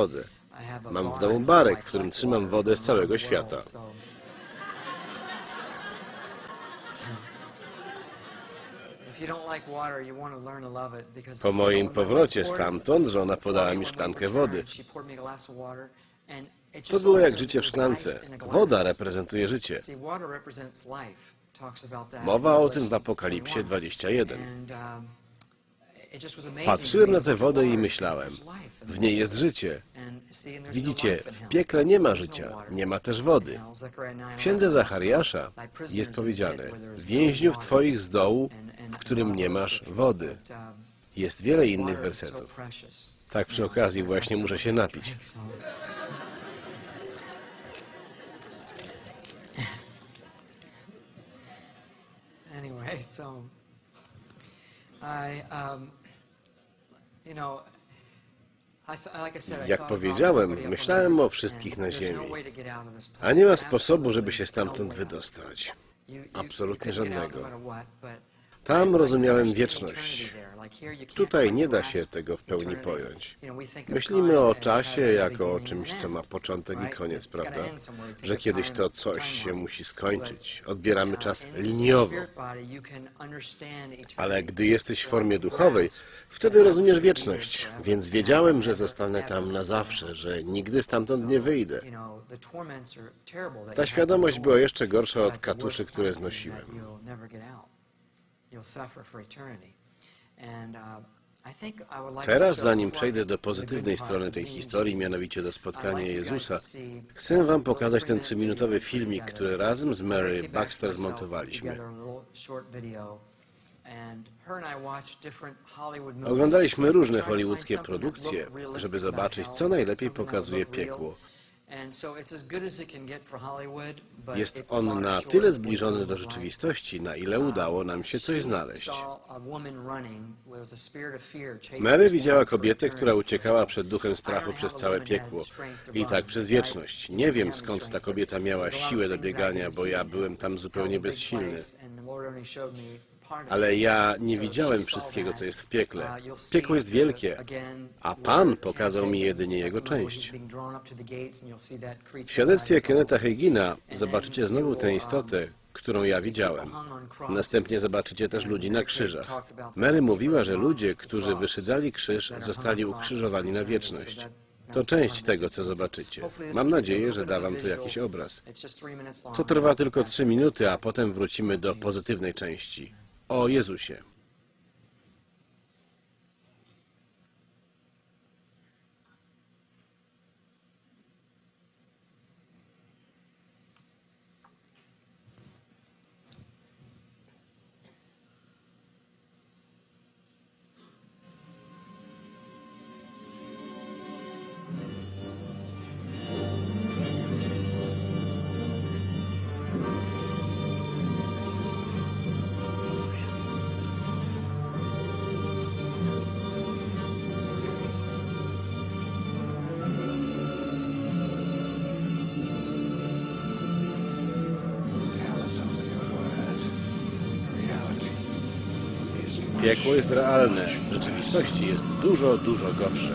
wodę. Mam w domu barek, w którym trzymam wodę z całego świata. Po moim powrocie stamtąd żona podała mi szklankę wody. To było jak życie w szklance. Woda reprezentuje życie. Mowa o tym w Apokalipsie 21. Patrzyłem na tę wodę i myślałem, w niej jest życie. Widzicie, w piekle nie ma życia, nie ma też wody. W księdze Zachariasza jest powiedziane, więźniów twoich z dołu, w którym nie masz wody. Jest wiele innych wersetów. Tak przy okazji właśnie muszę się napić. Anyway, so I, um, you know, I th- like I said, I Jak powiedziałem, myślałem o wszystkich na no ziemi. A nie ma sposobu, żeby się stamtąd no wydostać. Absolutnie out no żadnego. Tam rozumiałem wieczność. Tutaj nie da się tego w pełni pojąć. Myślimy o as czasie jako o czymś, co ma początek i koniec, prawda? Że kiedyś to coś się musi skończyć. Odbieramy czas liniowo. Ale gdy jesteś w formie duchowej, wtedy rozumiesz wieczność. Więc wiedziałem, że zostanę tam na zawsze, że nigdy stamtąd nie wyjdę. Ta świadomość była jeszcze gorsza od katuszy, które znosiłem. Teraz, show zanim przejdę do pozytywnej strony tej historii, mianowicie do spotkania Jezusa, chcę Wam pokazać ten trzyminutowy filmik, który razem z Mary Baxter zmontowaliśmy. Oglądaliśmy różne that produkcje, żeby zobaczyć, co najlepiej pokazuje piekło. Jest on na tyle zbliżony do rzeczywistości, na ile udało nam się coś znaleźć. Mary widziała kobietę, która uciekała przed duchem strachu przez całe piekło i tak przez wieczność. Nie wiem skąd ta kobieta miała siłę do biegania, bo ja byłem tam zupełnie bezsilny. Ale ja nie widziałem wszystkiego, co jest w piekle. Piekło jest wielkie, a Pan pokazał mi jedynie jego część. W świadectwie Kenneta Hagina zobaczycie znowu tę istotę, którą ja widziałem. Następnie zobaczycie też ludzi na krzyżach. Mary mówiła, że ludzie, którzy wyszydzali krzyż, zostali ukrzyżowani na wieczność. To część tego, co zobaczycie. Mam nadzieję, że da wam tu jakiś obraz. To trwa tylko trzy minuty, a potem wrócimy do pozytywnej części. O Jezusie. Piekło jest realne. W rzeczywistości jest dużo, dużo gorsze.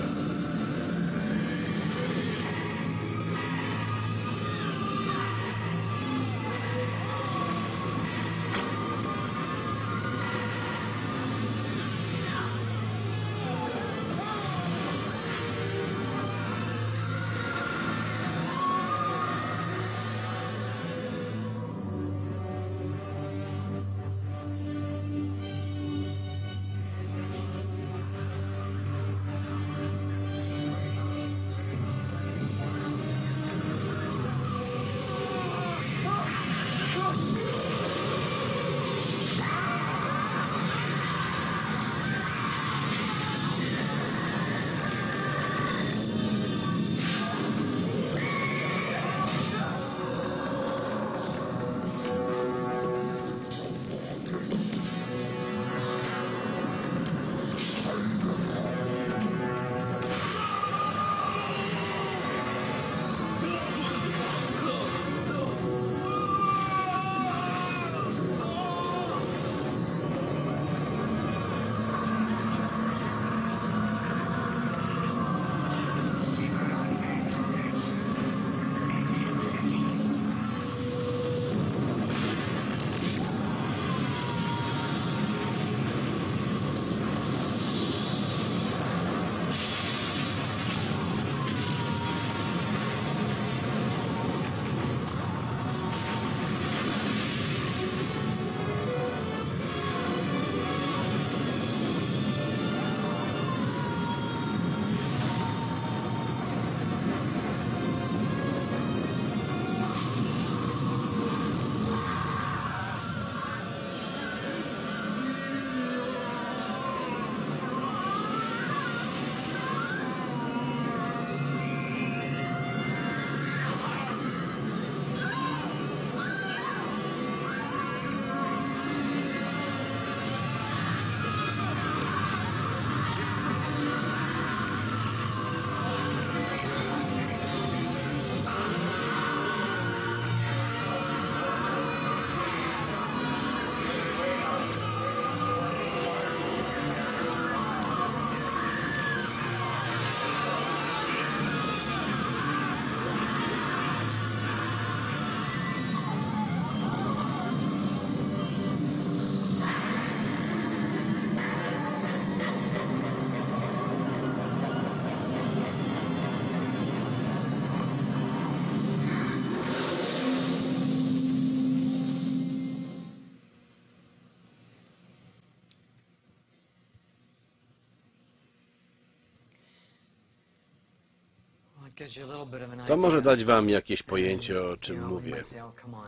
To może dać wam jakieś pojęcie, o czym mówię.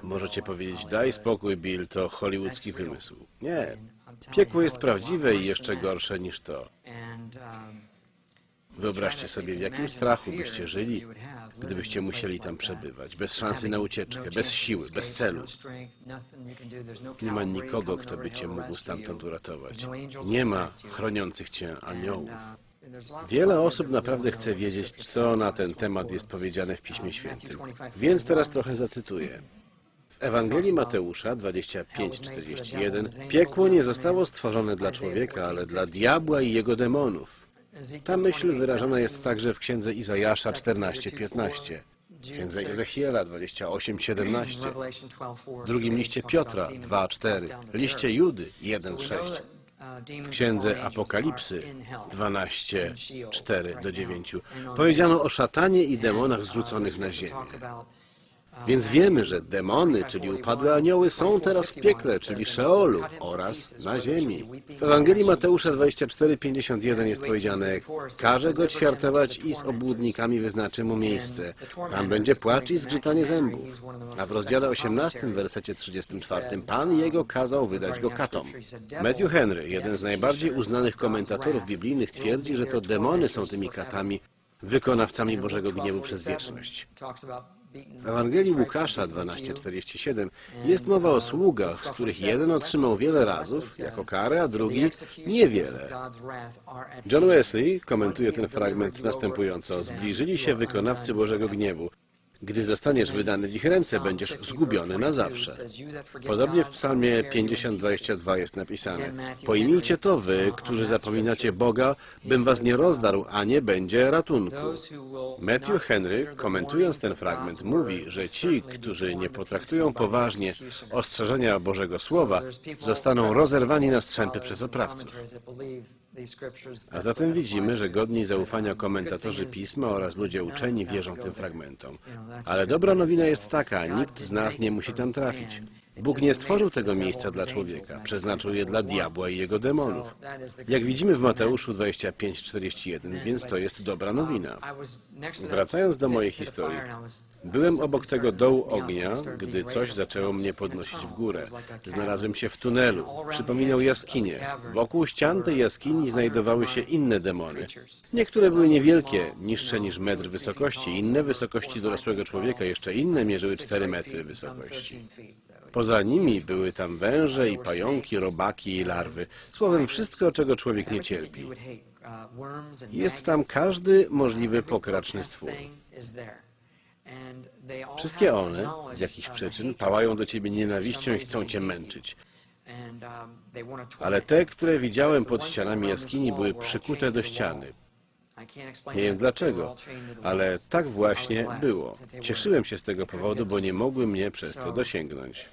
Możecie powiedzieć, daj spokój, Bill, to hollywoodzki wymysł. Nie. Piekło jest prawdziwe i jeszcze gorsze niż to. Wyobraźcie sobie, w jakim strachu byście żyli, gdybyście musieli tam przebywać, bez szansy na ucieczkę, bez siły, bez celu. Nie ma nikogo, kto by cię mógł stamtąd uratować. Nie ma chroniących cię aniołów. Wiele osób naprawdę chce wiedzieć, co na ten temat jest powiedziane w Piśmie Świętym. Więc teraz trochę zacytuję. W Ewangelii Mateusza 25:41 Piekło nie zostało stworzone dla człowieka, ale dla diabła i jego demonów. Ta myśl wyrażona jest także w księdze Izajasza 14:15, księdze Ezechiela 28:17, w drugim liście Piotra 2:4, liście Judy 1:6, w księdze Apokalipsy 12:4 do 9 powiedziano o szatanie i demonach zrzuconych na ziemię. Więc wiemy, że demony, czyli upadłe anioły, są teraz w piekle, czyli Szeolu oraz na ziemi. W Ewangelii Mateusza 24:51 jest powiedziane: Każe go ćwiartować i z obłudnikami wyznaczy mu miejsce. Tam będzie płacz i zgrzytanie zębów. A w rozdziale 18, wersecie 34, Pan jego kazał wydać go katom. Matthew Henry, jeden z najbardziej uznanych komentatorów biblijnych, twierdzi, że to demony są tymi katami, wykonawcami Bożego gniewu przez wieczność. W Ewangelii Łukasza 12:47 jest mowa o sługach, z których jeden otrzymał wiele razów jako karę, a drugi niewiele. John Wesley komentuje ten fragment następująco: Zbliżyli się wykonawcy Bożego gniewu. Gdy zostaniesz wydany w ich ręce, będziesz zgubiony na zawsze. Podobnie w Psalmie 50:22 jest napisane: Pojmijcie to wy, którzy zapominacie Boga, bym was nie rozdarł, a nie będzie ratunku. Matthew Henry, komentując ten fragment, mówi, że ci, którzy nie potraktują poważnie ostrzeżenia Bożego Słowa, zostaną rozerwani na strzępy przez oprawców. A zatem widzimy, że godni zaufania komentatorzy pisma oraz ludzie uczeni wierzą tym fragmentom. Ale dobra nowina jest taka, nikt z nas nie musi tam trafić. Bóg nie stworzył tego miejsca dla człowieka, przeznaczył je dla diabła i jego demonów. Jak widzimy w Mateuszu 25:41, więc to jest dobra nowina. Wracając do mojej historii, byłem obok tego dołu ognia, gdy coś zaczęło mnie podnosić w górę. Znalazłem się w tunelu. Przypominał jaskinię. Wokół ścian tej jaskini znajdowały się inne demony. Niektóre były niewielkie, niższe niż metr wysokości, inne wysokości dorosłego człowieka, jeszcze inne mierzyły 4 metry wysokości. Poza nimi były tam węże i pająki, robaki i larwy. Słowem, wszystko, czego człowiek nie cierpi. Jest tam każdy możliwy pokraczny stwór. Wszystkie one, z jakichś przyczyn, pałają do ciebie nienawiścią i chcą cię męczyć. Ale te, które widziałem pod ścianami jaskini, były przykute do ściany. Nie wiem dlaczego, ale tak właśnie było. Cieszyłem się z tego powodu, bo nie mogły mnie przez to dosięgnąć.